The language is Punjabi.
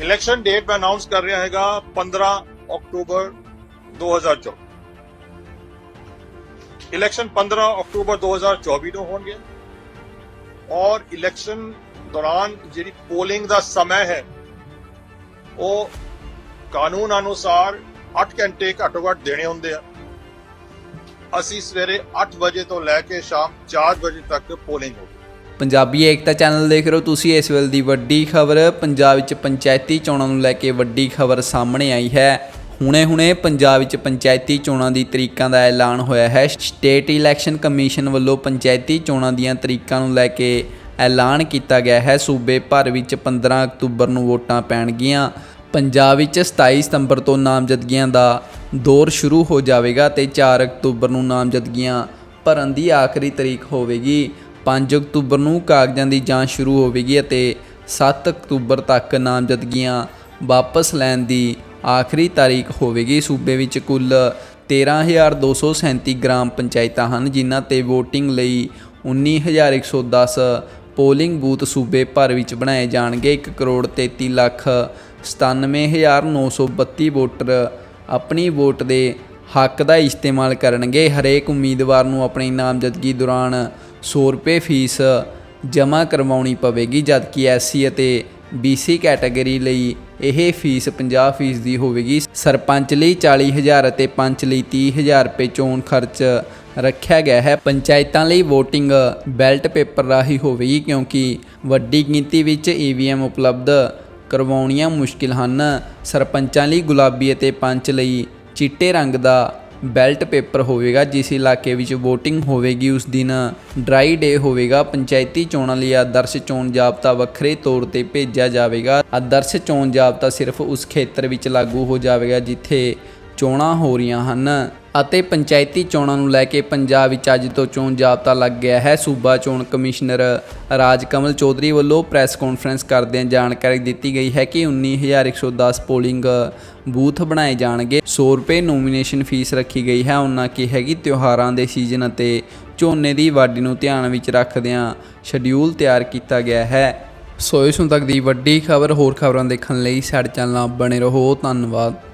ਇਲੈਕਸ਼ਨ ਡੇਟ ਮੈਂ ਅਨਾਉਂਸ ਕਰ ਰਿਹਾ ਹੈਗਾ 15 ਅਕਤੂਬਰ 2024 ਇਲੈਕਸ਼ਨ 15 ਅਕਤੂਬਰ 2024 ਨੂੰ ਹੋਣਗੇ ਔਰ ਇਲੈਕਸ਼ਨ ਦੌਰਾਨ ਜਿਹੜੀ ਪੋਲਿੰਗ ਦਾ ਸਮਾਂ ਹੈ, ਉਹ ਕਾਨੂੰਨ ਅਨੁਸਾਰ 8 ਘੰਟੇ ਘੱਟੋ ਘੱਟ ਦੇਣੇ ਹੁੰਦੇ ਆ। ਅਸੀਂ ਸਵੇਰੇ 8 ਵਜੇ ਤੋਂ ਲੈ ਕੇ ਸ਼ਾਮ 4 ਵਜੇ ਤੱਕ ਪੋਲਿੰਗ ਹੋਊਗੀ। ਪੰਜਾਬੀ ਏਕਤਾ ਚੈਨਲ ਦੇਖ ਰਹੇ ਹੋ ਤੁਸੀਂ, ਇਸ ਵੇਲੇ ਦੀ ਵੱਡੀ ਖਬਰ, ਪੰਜਾਬ ਵਿੱਚ ਪੰਚਾਇਤੀ ਚੋਣਾਂ ਨੂੰ ਲੈ ਕੇ ਵੱਡੀ ਖਬਰ ਸਾਹਮਣੇ ਆਈ ਹੈ। ਹੁਣੇ-ਹੁਣੇ ਪੰਜਾਬ ਵਿੱਚ ਪੰਚਾਇਤੀ ਚੋਣਾਂ ਦੀ ਤਰੀਕਾਂ ਦਾ ਐਲਾਨ ਹੋਇਆ ਹੈ। ਸਟੇਟ ਇਲੈਕਸ਼ਨ ਕਮਿਸ਼ਨ ਵੱਲੋਂ ਪੰਚਾਇਤੀ ਚੋਣਾਂ ਦੀਆਂ ਤਰੀਕਾਂ ਨੂੰ ਲੈ ਕੇ ਐਲਾਨ ਕੀਤਾ ਗਿਆ ਹੈ। ਸੂਬੇ ਭਰ ਵਿੱਚ 15 ਅਕਤੂਬਰ ਨੂੰ ਵੋਟਾਂ ਪੈਣਗੀਆਂ। ਪੰਜਾਬ ਵਿੱਚ 27 ਸਤੰਬਰ ਤੋਂ ਨਾਮਜ਼ਦਗੀਆਂ ਦਾ ਦੌਰ ਸ਼ੁਰੂ ਹੋ ਜਾਵੇਗਾ ਤੇ 4 ਅਕਤੂਬਰ ਨੂੰ ਨਾਮਜ਼ਦਗੀਆਂ ਭਰਨ ਦੀ ਆਖਰੀ ਤਰੀਕ ਹੋਵੇਗੀ। 5 ਅਕਤੂਬਰ ਨੂੰ ਕਾਗਜ਼ਾਂ ਦੀ ਜਾਂਚ ਸ਼ੁਰੂ ਹੋਵੇਗੀ ਅਤੇ 7 ਅਕਤੂਬਰ ਤੱਕ ਨਾਮਜ਼ਦਗੀਆਂ ਵਾਪਸ ਲੈਣ ਦੀ ਆਖਰੀ ਤਾਰੀਖ ਹੋਵੇਗੀ। ਸੂਬੇ ਵਿੱਚ ਕੁੱਲ 13237 ਗ੍ਰਾਮ ਪੰਚਾਇਤਾਂ ਹਨ, ਜਿਨ੍ਹਾਂ ਤੇ VOTING ਲਈ 19110 ਪੋਲਿੰਗ ਬੂਥ ਸੂਬੇ ਭਰ ਵਿੱਚ ਬਣਾਏ ਜਾਣਗੇ। 1 ਕਰੋੜ 33 ਲੱਖ 97932 ਵੋਟਰ ਆਪਣੀ ਵੋਟ ਦੇ ਹੱਕ ਦਾ ਇਸਤੇਮਾਲ ਕਰਨਗੇ। ਹਰੇਕ ਉਮੀਦਵਾਰ ਨੂੰ ਆਪਣੀ ਨਾਮਜ਼ਦਗੀ ਦੌਰਾਨ 100 ਰੁਪਏ ਫੀਸ ਜਮ੍ਹਾਂ ਕਰਵਾਉਣੀ ਪਵੇਗੀ, ਜਦਕਿ ਐਸਸੀ ਅਤੇ BC ਕੈਟਾਗਰੀ ਲਈ ਇਹ ਫੀਸ 50% ਦੀ ਹੋਵੇਗੀ। ਸਰਪੰਚ ਲਈ 40000 ਅਤੇ ਪੰਚ ਲਈ 30000 ਰੁਪਏ ਚੋਣ ਖਰਚ ਰੱਖਿਆ ਗਿਆ ਹੈ। ਪੰਚਾਇਤਾਂ ਲਈ VOTING ਬੈਲਟ ਪੇਪਰ ਰਾਹੀਂ ਹੋਵੇਗੀ, ਕਿਉਂਕਿ ਵੱਡੀ ਗਿਣਤੀ ਵਿੱਚ EVM ਉਪਲਬਧ ਕਰਵਾਉਣੀਆਂ ਮੁਸ਼ਕਿਲ ਹਨ। ਸਰਪੰਚਾਂ ਲਈ ਗੁਲਾਬੀ ਅਤੇ ਪੰਚ ਲਈ ਚਿੱਟੇ ਰੰਗ ਦਾ ਬੈਲਟ ਪੇਪਰ ਹੋਵੇਗਾ, ਜਿਸ ਇਲਾਕੇ ਵਿੱਚ VOTING ਹੋਵੇਗੀ, ਉਸ ਦਿਨ ਡਰਾਈ ਡੇ ਹੋਵੇਗਾ। ਪੰਚਾਇਤੀ ਚੋਣਾਂ ਲਈ ਆਦਰਸ਼ ਚੋਣ ਜਾਬਤਾ ਵੱਖਰੇ ਤੌਰ ਤੇ ਭੇਜਿਆ ਜਾਵੇਗਾ। ਆਦਰਸ਼ ਚੋਣ ਜਾਬਤਾ ਸਿਰਫ ਉਸ ਖੇਤਰ ਵਿੱਚ ਲਾਗੂ ਹੋ ਜਾਵੇਗਾ, ਜਿੱਥੇ ਚੋਣਾਂ ਹੋ ਰਹੀਆਂ ਹਨ। ਅਤੇ ਪੰਚਾਇਤੀ ਚੋਣਾਂ ਨੂੰ ਲੈ ਕੇ ਪੰਜਾਬ ਵਿੱਚ ਅੱਜ ਤੋਂ ਚੋਣ ਜਾਬਤਾ ਲੱਗ ਗਿਆ ਹੈ। ਸੂਬਾ ਚੋਣ ਕਮਿਸ਼ਨਰ ਰਾਜ ਕਮਲ ਚੌਧਰੀ ਵੱਲੋਂ ਪ੍ਰੈਸ ਕਾਨਫਰੰਸ ਕਰਦਿਆਂ ਜਾਣਕਾਰੀ ਦਿੱਤੀ ਗਈ ਹੈ ਕਿ 19110 ਪੋਲਿੰਗ ਬੂਥ ਬਣਾਏ ਜਾਣਗੇ। 100 ਰੁਪਏ ਨੋਮੀਨੇਸ਼ਨ ਫੀਸ ਰੱਖੀ ਗਈ ਹੈ। ਉਹਨਾਂ ਕਿਹਾ ਕਿ ਤਿਉਹਾਰਾਂ ਦੇ ਸੀਜ਼ਨ ਅਤੇ ਝੋਨੇ ਦੀ ਵਾਢੀ ਨੂੰ ਧਿਆਨ ਵਿੱਚ ਰੱਖਦਿਆਂ ਸ਼ਡਿਊਲ ਤਿਆਰ ਕੀਤਾ ਗਿਆ ਹੈ। ਸੋ ਇਸ ਹੁਣ ਤੱਕ ਦੀ ਵੱਡੀ ਖਬਰ ਹੋਰ ਖਬਰਾਂ ਦੇਖਣ ਲਈ ਸਾਡੇ ਚੈਨਲ ਨਾਲ ਬਣੇ ਰਹੋ। ਧੰਨਵਾਦ।